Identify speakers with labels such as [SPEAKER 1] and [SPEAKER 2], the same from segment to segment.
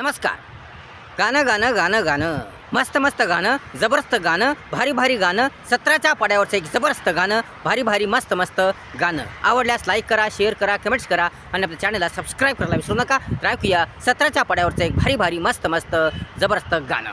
[SPEAKER 1] नमस्कार. गाणं गाणं गाणं गाणं. मस्त मस्त गाणं जबरदस्त गाणं भारी भारी गाणं सत्राच्या पाड्यावरचं एक जबरदस्त गाणं भारी भारी मस्त मस्त गाणं. आवडल्यास लाईक करा शेअर करा कमेंट्स करा आणि आपल्या चॅनलला सबस्क्राईब करायला विसरू नका. तर ऐकूया सत्राच्या पाड्यावरचं एक भारी भारी मस्त मस्त जबरदस्त गाणं.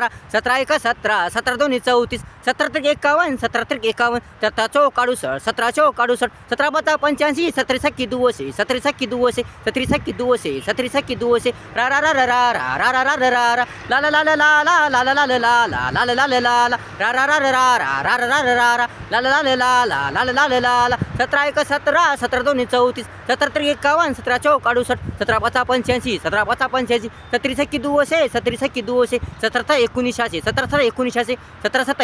[SPEAKER 1] सतरा सतरा एक सतरा सतरा दोन्ही चौतीस. सतरा त्रिक एकावन्न सतरा त्रिक एकावन्न सतरा चौक अडुसष्ट सतरा चौक अडुसष्ट सतरा बत्ता पंच्याऐंशी सतरी सख्खी दुवसे सतरी सख्खी दुवसे सतरी सख्खी दुवसे सतरी सख्खी दुवसे रा रा रा रा रा रा रा रा रा रा रा ला ला ला ला ला ला ला ला ला ला ला ला ला ला ला ला ला रा रा रा रा रा रा रा रा रा रा रा ला ला ला ला ला ला ला ला ला ला ला सतरा एक सतरा सतरा दोन्ही चौतीस सतरा त्रिक एकावन्न सतरा चौक अडुसष्ट सतरा पाचा पंच्याऐंशी सतरा पाचा पंच्याऐंशी सतरी सख्खी दुवसे सतरी सख्खी दुवसे सतरा सहा एकोणीसशे सतरा सहा एकोणीसशे सतरा सत्ता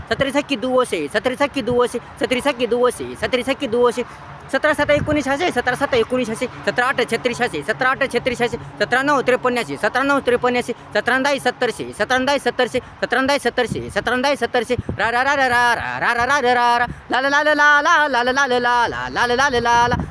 [SPEAKER 1] सतरी सख्खी दुवशे सतरी सख्खी दुवशे सतरी सख्खी दुवशे सतरी सख्खी दुवशे सतरा सत्ता एकोणीसशे सतरा सत्ता एकोणीसशे सतरा आठ छत्रीसशे सतरा आठ छत्रीसशे सतरा नऊ त्रेपन्नाशे सतरा नऊ त्रेपन्नाशे सतरांदाई सत्तरशे सतरांदाई सत्तरशे सतरांदाई सत्तरशे सतरांदाई सत्तरशे रा रा रा रा रा रा रा रा रा रा रा ला ला ला ला ला ला ला ला ला ला ला ला ला ला ला ला ला